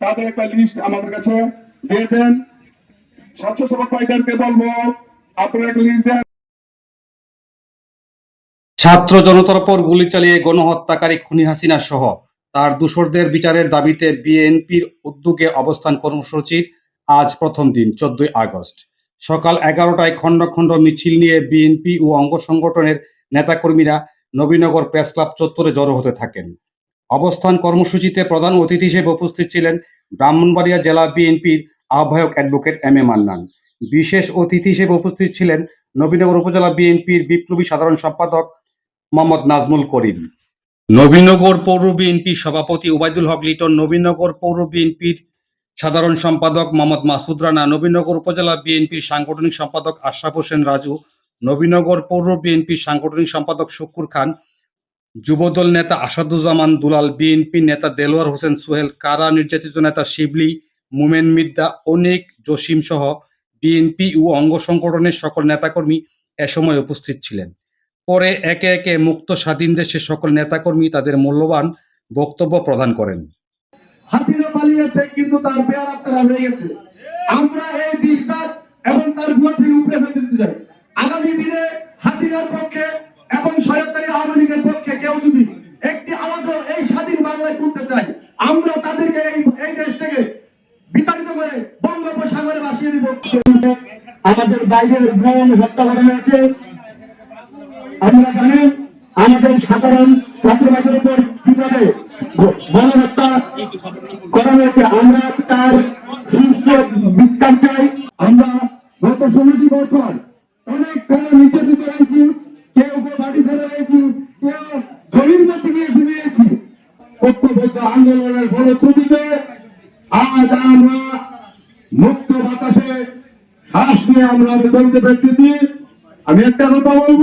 তাদের একটা লিস্ট আমাদের কাছে দিয়ে দেন একটা লিস্ট দেন ছাত্র জনতার পর গুলি চালিয়ে গণহত্যাকারী খুনি হাসিনা সহ তার দূষরদের বিচারের দাবিতে বিএনপির উদ্যোগে অবস্থান কর্মসূচির আজ প্রথম দিন, চোদ্দই আগস্ট। সকাল এগারোটায় খণ্ড খণ্ড মিছিল নিয়ে বিএনপি ও অঙ্গ সংগঠনের নেতাকর্মীরা নবীনগর প্রেস ক্লাব চত্বরে জড়ো হতে থাকেন। অবস্থান কর্মসূচিতে প্রধান অতিথি হিসেবে উপস্থিত ছিলেন ব্রাহ্মণবাড়িয়া জেলা বিএনপির আহ্বায়ক অ্যাডভোকেট এম এ মান্নান। বিশেষ অতিথি হিসেবে উপস্থিত ছিলেন নবীনগর উপজেলা বিএনপির বিপ্লবী সাধারণ সম্পাদক মোহাম্মদ নাজমুল করিম। নবীনগর পৌর বিএনপির সভাপতি ওবায়দুল হক লিটন নবীনগর পৌর বিএনপির সাধারণ সম্পাদক মোহাম্মদ মাসুদ রানা, নবীনগর উপজেলা বিএনপির সাংগঠনিক সম্পাদক আশরাফ হোসেন রাজু, নবীনগর পৌর বিএনপির সাংগঠনিক সম্পাদক শুকুর খান, যুবদল নেতা আসাদুজ্জামান দুলাল, বিএনপি নেতা দেলোয়ার হোসেন সোহেল, কারা নির্যাতিত নেতা শিবলি, মুমেন মিদ্দা, অনেক জসিম সহ বিএনপি ও অঙ্গ সংগঠনের সকল নেতাকর্মী এ সময় উপস্থিত ছিলেন। পরে একে একে মুক্ত স্বাধীন দেশের সকল নেতাকর্মী তাদের মূল্যবান বক্তব্য প্রদান করেন। হাসিনা পালিয়েছে, কিন্তু তার পেয়ার আপনারা রয়ে গেছে। আমরা এই বিষ দাঁত এবং তার গুয়া থেকে উপরে ফেলতে দিতে চাই। আগামী দিনে হাসিনার পক্ষে এবং স্বৈরাচারী আওয়ামী লীগের পক্ষে কেউ যদি একটি আওয়াজও এই স্বাধীন বাংলায় তুলতে চায়, আমরা তাদেরকে এই এই দেশ থেকে বিতাড়িত করে বঙ্গোপসাগরে ভাসিয়ে দিব। আমাদের বাইরের ভ্রমণ হত্যা করা হয়েছে আমরা জানি আমাদের সাধারণ ছাত্রবাদের উপর কীভাবে গণহত্যা করা হয়েছে? আমরা তার সুস্থ বিজ্ঞান চাই। আমরা গত ষোলোটি বছর অনেক কারণ নির্যাতিত হয়েছি কেউ কেউ বাড়ি ছেড়ে হয়েছি কেউ জমির মধ্যে গিয়ে ডুবিয়েছি ঐক্যবদ্ধ আন্দোলনের ফলশ্রুতিতে আজ আমরা মুক্ত বাতাসে শ্বাস নিয়ে আমরা চলতে পেরেছি। আমি একটা কথা বলব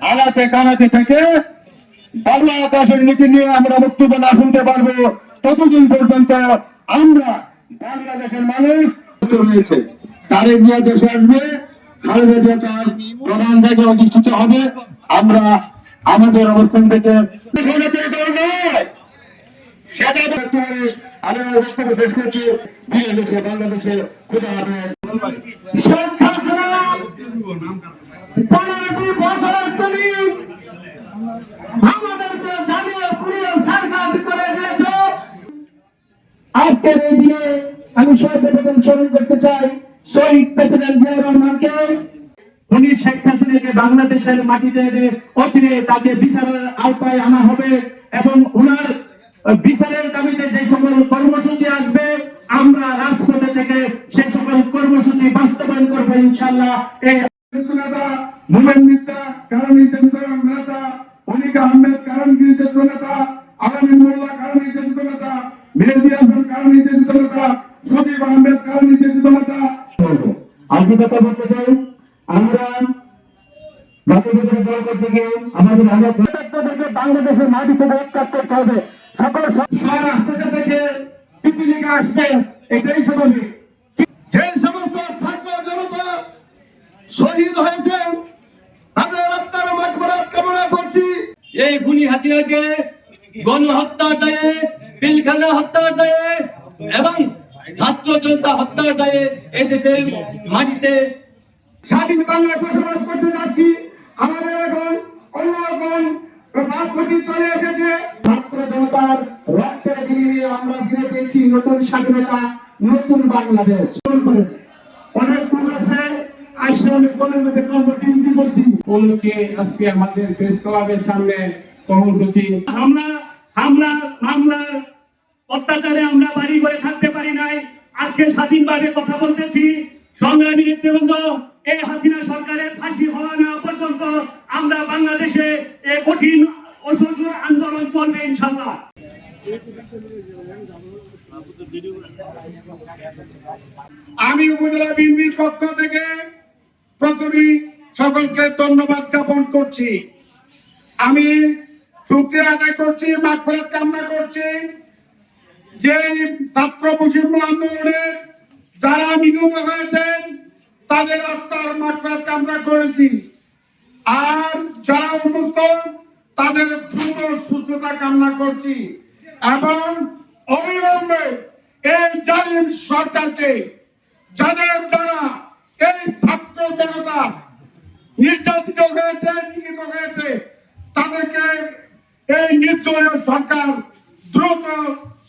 আলাচে কানাচে থেকে বাংলা আকাশের নীতি নিয়ে আমরা বক্তব্য না শুনতে পারব। ততদিন পর্যন্ত আমরা বাংলাদেশের মানুষ রয়েছে দেশে আসবে, খালেদা প্রধান জায়গায় অধিষ্ঠিত হবে। আমরা আমাদের অবস্থান থেকে বাংলাদেশে হবে আজকের এই দিনে আমি সর্বপ্রথম স্মরণ করতে চাই শহীদ প্রেসিডেন্ট জিয়া রহমানকে। উনি শেখ হাসিনাকে বাংলাদেশের মাটিতে অচিরে তাকে বিচারের আওতায় আনা হবে এবং উনার বিচারের দাবিতে যে সকল কর্মসূচি আসবে, আমরা রাজপথে থেকে সে সকল কর্মসূচি বাস্তবায়ন করব ইনশাল্লাহ। মোমেন মিত্রা কারণ নির্যাতিত নেতা অনিকা আহমেদ কারণ আলামিন মোল্লা কারণ নির্যাতিত নেতা মেহেদি হাসান নির্যাতিত নেতা সজীব আহমেদ কারণ নির্যাতিত নেতা আজকে কথা বলতে চাই, আমরা বাংলাদেশের মাটি থেকে উৎখাত করতে হবে। সকল থেকে পিপিলিকা আসবে, এটাই স্বাভাবিক। যে সমস্ত ছাত্র জনতা শহীদ হয়েছে এই খুনি হাসিনাকে গণহত্যার দায়ে পিলখানা হত্যার দায়ে এবং ছাত্র জনতা হত্যার দায়ে এই দেশের মাটিতে স্বাধীন বাংলায় বসবাস করতে যাচ্ছি। আমাদের এখন অন্যরকম ভাবগতি চলে এসেছে। ছাত্র জনতার রক্তের বিনিময়ে আমরা ফিরে পেয়েছি নতুন স্বাধীনতা নতুন বাংলাদেশ। অনেক লোক আছে। আইসা অনেক দলের মধ্যে কত করছি। উপলক্ষে আজকে আমাদের প্রেস ক্লাবের সামনে কর্মসূচি হামলা হামলা মামলার অত্যাচারে আমরা বাড়ি করে থাকতে পারি নাই। আজকে স্বাধীনভাবে কথা বলতেছি। সংগ্রামী নেতৃবৃন্দ এই হাসিনা সরকারের ফাঁসি হওয়া না পর্যন্ত আমরা বাংলাদেশে এ কঠিন অসহযোগ আন্দোলন চলবে ইনশাল্লাহ আমি উপজেলা বিএনপির পক্ষ থেকে প্রথমেই সকলকে ধন্যবাদ জ্ঞাপন করছি। আমি শুক্রিয়া আদায় করছি মাগফিরাত কামনা করছি। যে ছাত্র বৈষম্য আন্দোলনে যারা নিহত হয়েছেন, তাদের আত্মার মাগফিরাত কামনা করেছি। আর যারা অসুস্থ, তাদের দ্রুত সুস্থতা কামনা করছি। এবং অবিলম্বে এই জালিম সরকারকে, যাদের দ্বারা এই নির্দলীয় সরকার দ্রুত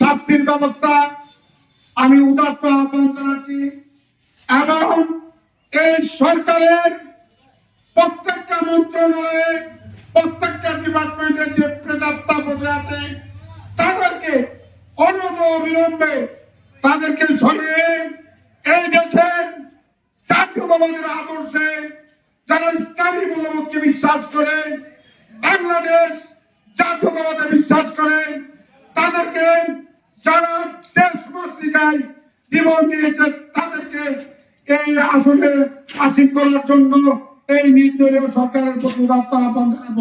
শাস্তির ব্যবস্থা। আমি উদাত্ত আহ্বান জানাচ্ছি এবং এই সরকারের প্রত্যেকটা মন্ত্রণালয়ে, প্রত্যেকটা ডিপার্টমেন্টের যে প্রেতাত্মা বসে আছে, তাদেরকে অনত অবিলম্বে তাদেরকে সরিয়ে এই দেশের জাতীয়তাবাদের আদর্শে যারা ইসলামী মূল্যবোধকে বিশ্বাস করে, বাংলাদেশ জাতীয়তাবাদে বিশ্বাস করে, তাদেরকে যারা দেশ মাতৃকায় জীবন দিয়েছে, তাদেরকে এই আসনে আসীন করার জন্য এই নির্দলীয় সরকারের প্রতি আহ্বান জানাব।